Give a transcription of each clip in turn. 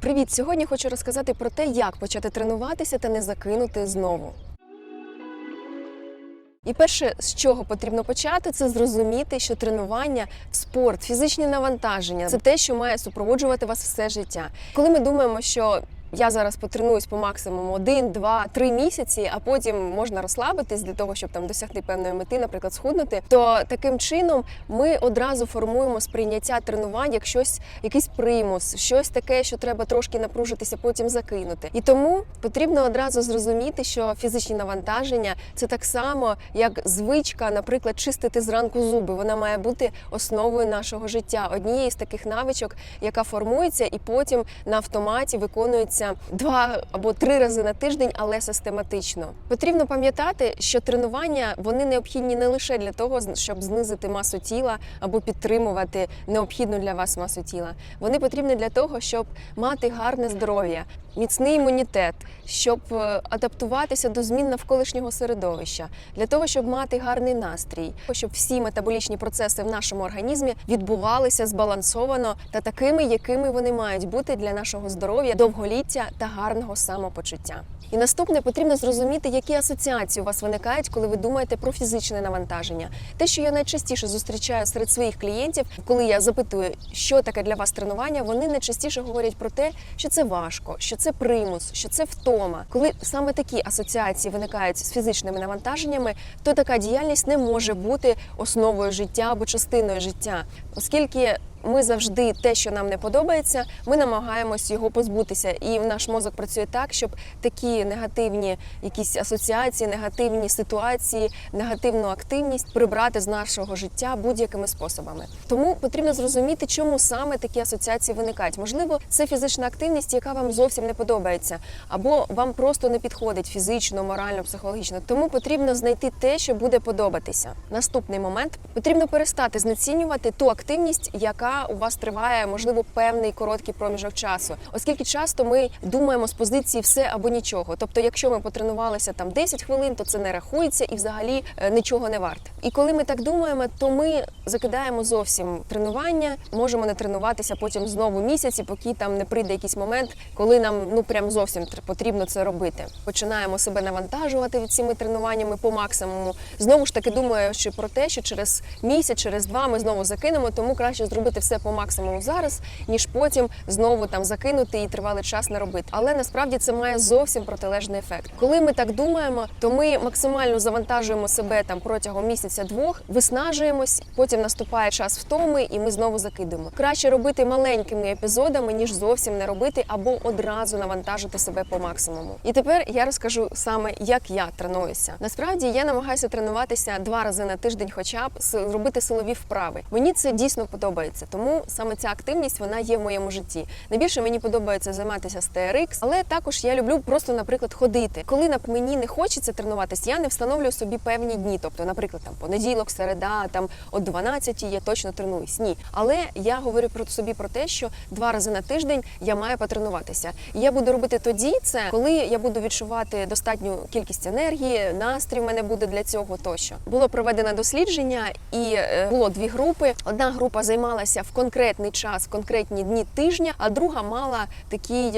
Привіт! Сьогодні хочу розказати про те, як почати тренуватися та не закинути знову. І перше, з чого потрібно почати, це зрозуміти, що тренування, спорт, фізичні навантаження це те, що має супроводжувати вас все життя. Коли ми думаємо, що я зараз потренуюсь по максимуму один, два, три місяці, а потім можна розслабитись для того, щоб там досягти певної мети, наприклад, схуднути, то таким чином ми одразу формуємо сприйняття тренувань як щось, якийсь примус, щось таке, що треба трошки напружитися, потім закинути. І тому потрібно одразу зрозуміти, що фізичні навантаження це так само, як звичка, наприклад, чистити зранку зуби. Вона має бути основою нашого життя, однією з таких навичок, яка формується і потім на автоматі виконується два або три рази на тиждень, але систематично. Потрібно пам'ятати, що тренування вони необхідні не лише для того, щоб знизити масу тіла або підтримувати необхідну для вас масу тіла. Вони потрібні для того, щоб мати гарне здоров'я, міцний імунітет, щоб е, адаптуватися до змін навколишнього середовища, для того, щоб мати гарний настрій, щоб всі метаболічні процеси в нашому організмі відбувалися збалансовано та такими, якими вони мають бути для нашого здоров'я, довголіття та гарного самопочуття. І наступне потрібно зрозуміти, які асоціації у вас виникають, коли ви думаєте про фізичне навантаження. Те, що я найчастіше зустрічаю серед своїх клієнтів, коли я запитую, що таке для вас тренування, вони найчастіше говорять про те, що це важко, що це примус, що це втома. Коли саме такі асоціації виникають з фізичними навантаженнями, то така діяльність не може бути основою життя або частиною життя, оскільки ми завжди те, що нам не подобається, ми намагаємось його позбутися, і наш мозок працює так, щоб такі негативні якісь асоціації, негативні ситуації, негативну активність прибрати з нашого життя будь-якими способами. Тому потрібно зрозуміти, чому саме такі асоціації виникають. Можливо, це фізична активність, яка вам зовсім не подобається, або вам просто не підходить фізично, морально, психологічно. Тому потрібно знайти те, що буде подобатися. Наступний момент потрібно перестати знецінювати ту активність, яка у вас триває, можливо, певний короткий проміжок часу, оскільки часто ми думаємо з позиції все або нічого. Тобто, якщо ми потренувалися там 10 хвилин, то це не рахується і взагалі е, нічого не варте. І коли ми так думаємо, то ми закидаємо зовсім тренування, можемо не тренуватися потім знову місяці, поки там не прийде якийсь момент, коли нам ну прям зовсім потрібно це робити. Починаємо себе навантажувати від цими тренуваннями по максимуму. Знову ж таки думаючи про те, що через місяць, через два ми знову закинемо, тому краще зробити все по максимуму зараз, ніж потім знову там закинути і тривалий час не робити. Але насправді це має зовсім протилежний ефект. Коли ми так думаємо, то ми максимально завантажуємо себе там протягом місяця-двох, виснажуємось, потім наступає час втоми, і ми знову закидуємо. Краще робити маленькими епізодами, ніж зовсім не робити, або одразу навантажити себе по максимуму. І тепер я розкажу саме, як я тренуюся. Насправді я намагаюся тренуватися два рази на тиждень, хоча б робити силові вправи. Мені це дійсно подобається, тому саме ця активність вона є в моєму житті. Найбільше мені подобається займатися TRX, але також я люблю просто, наприклад, ходити. Коли мені не хочеться тренуватися, я не встановлюю собі певні дні. Тобто, наприклад, там понеділок, середа, там о 12 я точно тренуюсь. Ні, але я говорю про собі про те, що два рази на тиждень я маю потренуватися. І я буду робити тоді це, коли я буду відчувати достатню кількість енергії, настрій в мене буде для цього тощо. Було проведено дослідження, і е, було дві групи. Одна група займалася в конкретний час, конкретні дні тижня, а друга мала такий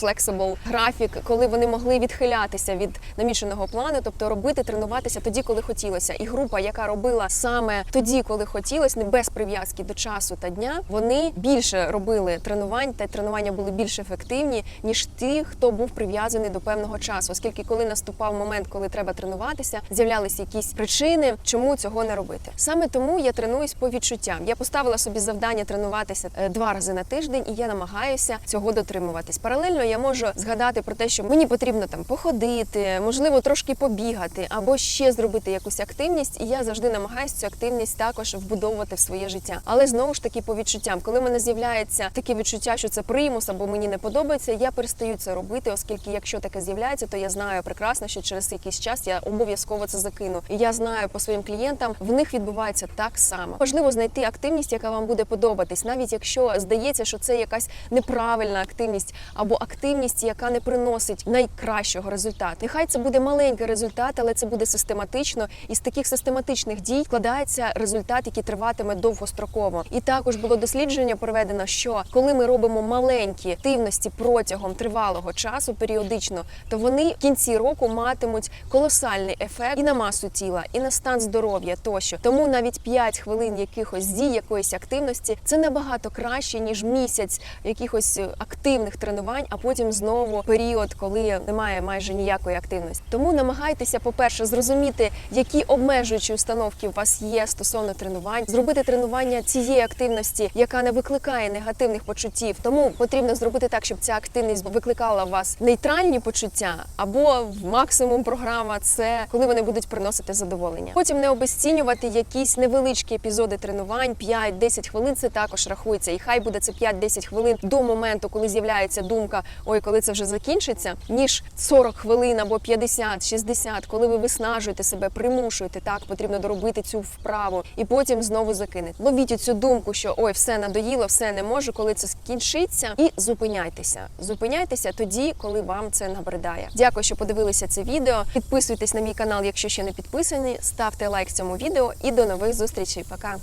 flexible графік, коли вони могли відхилятися від наміченого плану, тобто робити, тренуватися тоді, коли хотілося. І група, яка робила саме тоді, коли хотілося, не без прив'язки до часу та дня, вони більше робили тренувань, та тренування були більш ефективні, ніж ті, хто був прив'язаний до певного часу. Оскільки, коли наступав момент, коли треба тренуватися, з'являлися якісь причини, чому цього не робити. Саме тому я тренуюсь по відчуттям. Я поставила собі завдання тренуватися е, два рази на тиждень, і я намагаюся цього дотримуватись. Паралельно я можу згадати про те, що мені потрібно там походити, можливо, трошки побігати або ще зробити якусь активність. І я завжди намагаюся цю активність також вбудовувати в своє життя. Але знову ж таки по відчуттям, коли в мене з'являється таке відчуття, що це примус або мені не подобається, я перестаю це робити, оскільки якщо таке з'являється, то я знаю прекрасно, що через якийсь час я обов'язково це закину. І я знаю по своїм клієнтам, в них відбувається так само. Важливо знайти активність, яка вам буде сподобатись, навіть якщо здається, що це якась неправильна активність або активність, яка не приносить найкращого результату. Нехай це буде маленький результат, але це буде систематично. І з таких систематичних дій складається результат, який триватиме довгостроково. І також було дослідження проведено, що коли ми робимо маленькі активності протягом тривалого часу, періодично, то вони в кінці року матимуть колосальний ефект і на масу тіла, і на стан здоров'я тощо. Тому навіть 5 хвилин якихось дій, якоїсь активності це набагато краще ніж місяць якихось е, активних тренувань, а потім знову період, коли немає майже ніякої активності. Тому намагайтеся, по-перше, зрозуміти, які обмежуючі установки у вас є стосовно тренувань, зробити тренування цієї активності, яка не викликає негативних почуттів. Тому потрібно зробити так, щоб ця активність викликала у вас нейтральні почуття, або максимум програма це коли вони будуть приносити задоволення. Потім не обесцінювати якісь невеличкі епізоди тренувань, 5-10 хвилин. Це також рахується, і хай буде це 5-10 хвилин до моменту, коли з'являється думка, ой, коли це вже закінчиться, ніж 40 хвилин або 50-60, коли ви виснажуєте себе, примушуєте так, потрібно доробити цю вправу, і потім знову закинете. Ловіть цю думку, що ой, все надоїло, все не можу, коли це скінчиться, і зупиняйтеся. Зупиняйтеся тоді, коли вам це набридає. Дякую, що подивилися це відео. Підписуйтесь на мій канал, якщо ще не підписані. Ставте лайк цьому відео і до нових зустрічей. Пока.